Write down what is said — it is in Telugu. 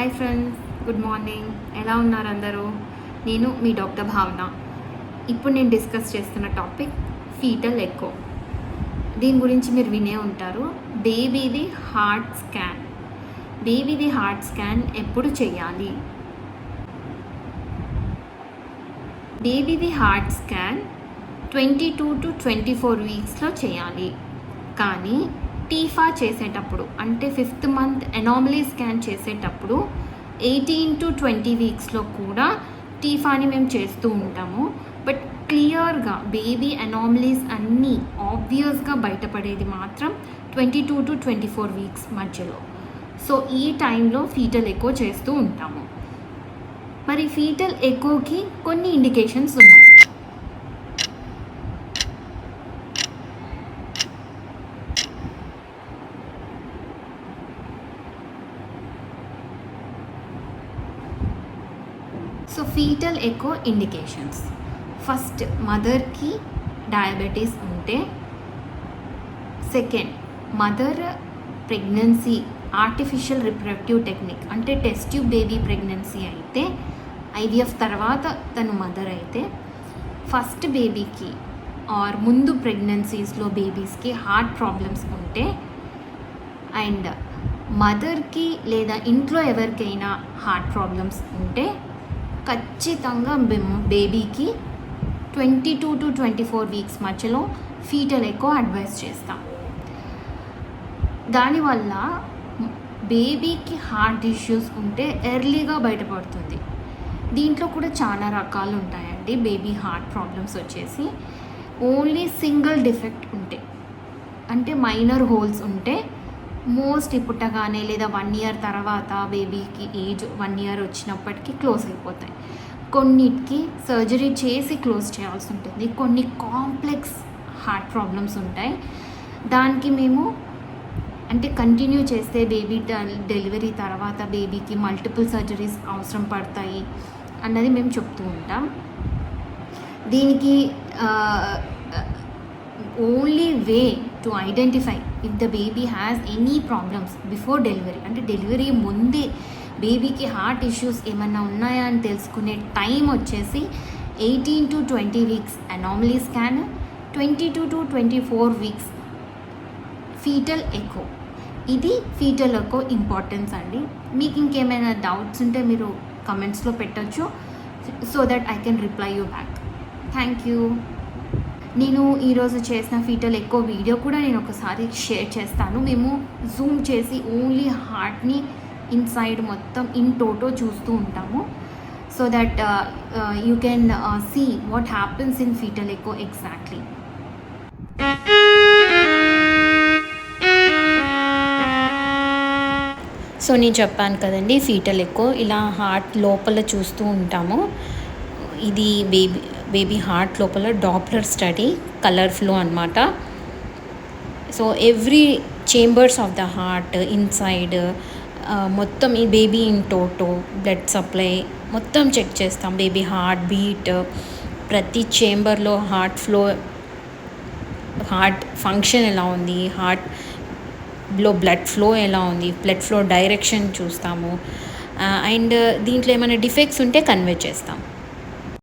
హాయ్ ఫ్రెండ్స్ గుడ్ మార్నింగ్ ఎలా ఉన్నారు అందరూ? నేను మీ డాక్టర్ భావన. ఇప్పుడు నేను డిస్కస్ చేస్తున్న టాపిక్ ఫీటల్ ఎక్కో దీని గురించి మీరు వినే ఉంటారు. బేబీది హార్ట్ స్కాన్. బేబీది హార్ట్ స్కాన్ ఎప్పుడు చేయాలి? బేబీది heart scan twenty two to twenty four వీక్స్లో చేయాలి. కానీ టీఫా చేసేటప్పుడు అంటే ఫిఫ్త్ మంత్ ఎనామలీ స్కాన్ చేసేటప్పుడు ఎయిటీన్ టు ట్వంటీ వీక్స్లో కూడా టీఫాని మేము చేస్తూ ఉంటాము. బట్ క్లియర్గా బేబీ అనామలీస్ అన్నీ ఆబ్వియస్గా బయటపడేది మాత్రం twenty two to twenty four weeks మధ్యలో. సో ఈ టైంలో ఫీటల్ ఎకో చేస్తూ ఉంటాము. మరి ఫీటల్ ఎకోకి కొన్ని ఇండికేషన్స్ ఉన్నాయి. So fetal echo indications first మదర్కి డయాబెటీస్ ఉంటే second mother pregnancy artificial reproductive technique అంటే టెస్ట్ ట్యూబ్ బేబీ ప్రెగ్నెన్సీ అయితే ఐవీఎఫ్ తర్వాత తను మదర్ అయితే ఫస్ట్ బేబీకి ఆర్ ముందు ప్రెగ్నెన్సీస్లో బేబీస్కి హార్ట్ ప్రాబ్లమ్స్ ఉంటే అండ్ మదర్కి లేదా ఇంట్లో ఎవరికైనా హార్ట్ ప్రాబ్లమ్స్ ఉంటే ఖచ్చితంగా బేబీకి twenty two to twenty four weeks మధ్యలో ఫీటల్ ఎక్కువ అడ్వైస్ చేస్తాం. దానివల్ల బేబీకి హార్ట్ ఇష్యూస్ ఉంటే ఎర్లీగా బయటపడుతుంది. దీంట్లో కూడా చాలా రకాలు ఉంటాయండి బేబీ హార్ట్ ప్రాబ్లమ్స్ వచ్చేసి. ఓన్లీ సింగిల్ డిఫెక్ట్ ఉంటే అంటే మైనర్ హోల్స్ ఉంటే మోస్ట్ పుట్టగానే లేదా వన్ ఇయర్ తర్వాత బేబీకి ఏజ్ వన్ ఇయర్ వచ్చినప్పటికీ క్లోజ్ అయిపోతాయి. కొన్నిటికి సర్జరీ చేసి క్లోజ్ చేయాల్సి ఉంటుంది. కొన్ని కాంప్లెక్స్ హార్ట్ ప్రాబ్లమ్స్ ఉంటాయి. దానికి మేము అంటే కంటిన్యూ చేస్తే బేబీ డెలివరీ తర్వాత బేబీకి మల్టిపుల్ సర్జరీస్ అవసరం పడతాయి అన్నది మేము చెప్తూ ఉంటాం. దీనికి only way to identify if the baby has any problems before delivery అంటే డెలివరీ ముందే బేబీకి హార్ట్ ఇష్యూస్ ఏమన్నా ఉన్నాయా అని తెలుసుకునే టైం వచ్చేసి eighteen to twenty weeks anomaly scan twenty two to twenty four weeks fetal echo ఇది ఫీటల్ ఎకో ఇంపార్టెన్స్ అండి. మీకు ఇంకేమైనా డౌట్స్ ఉంటే మీరు కమెంట్స్లో పెట్టచ్చు so that I can reply you back thank you నేను ఈరోజు చేసిన ఫీటల్ ఎక్కువ వీడియో కూడా నేను ఒకసారి షేర్ చేస్తాను. మేము జూమ్ చేసి ఓన్లీ హార్ట్ని ఇన్సైడ్ మొత్తం ఇన్ టోటో చూస్తూ ఉంటాము. So that you can see what happens in fetal echo exactly so నేను చెప్పాను కదండి ఫీటల్ ఎక్కువ ఇలా హార్ట్ లోపల చూస్తూ ఉంటాము. ఇది బేబీ బేబీ హార్ట్ లోపల డాప్లర్ స్టడీ కలర్ ఫ్లో అనమాట so every chambers of the heart inside మొత్తం ఈ baby in toto blood supply మొత్తం చెక్ చేస్తాం. బేబీ హార్ట్ బీట్ ప్రతి చేంబర్లో హార్ట్ ఫ్లో హార్ట్ ఫంక్షన్ ఎలా ఉంది? హార్ట్లో బ్లడ్ ఫ్లో ఎలా ఉంది? బ్లడ్ ఫ్లో డైరెక్షన్ చూస్తాము. Uh, అండ్ uh, దీంట్లో ఏమైనా డిఫెక్ట్స్ ఉంటే కన్వే చేస్తాం.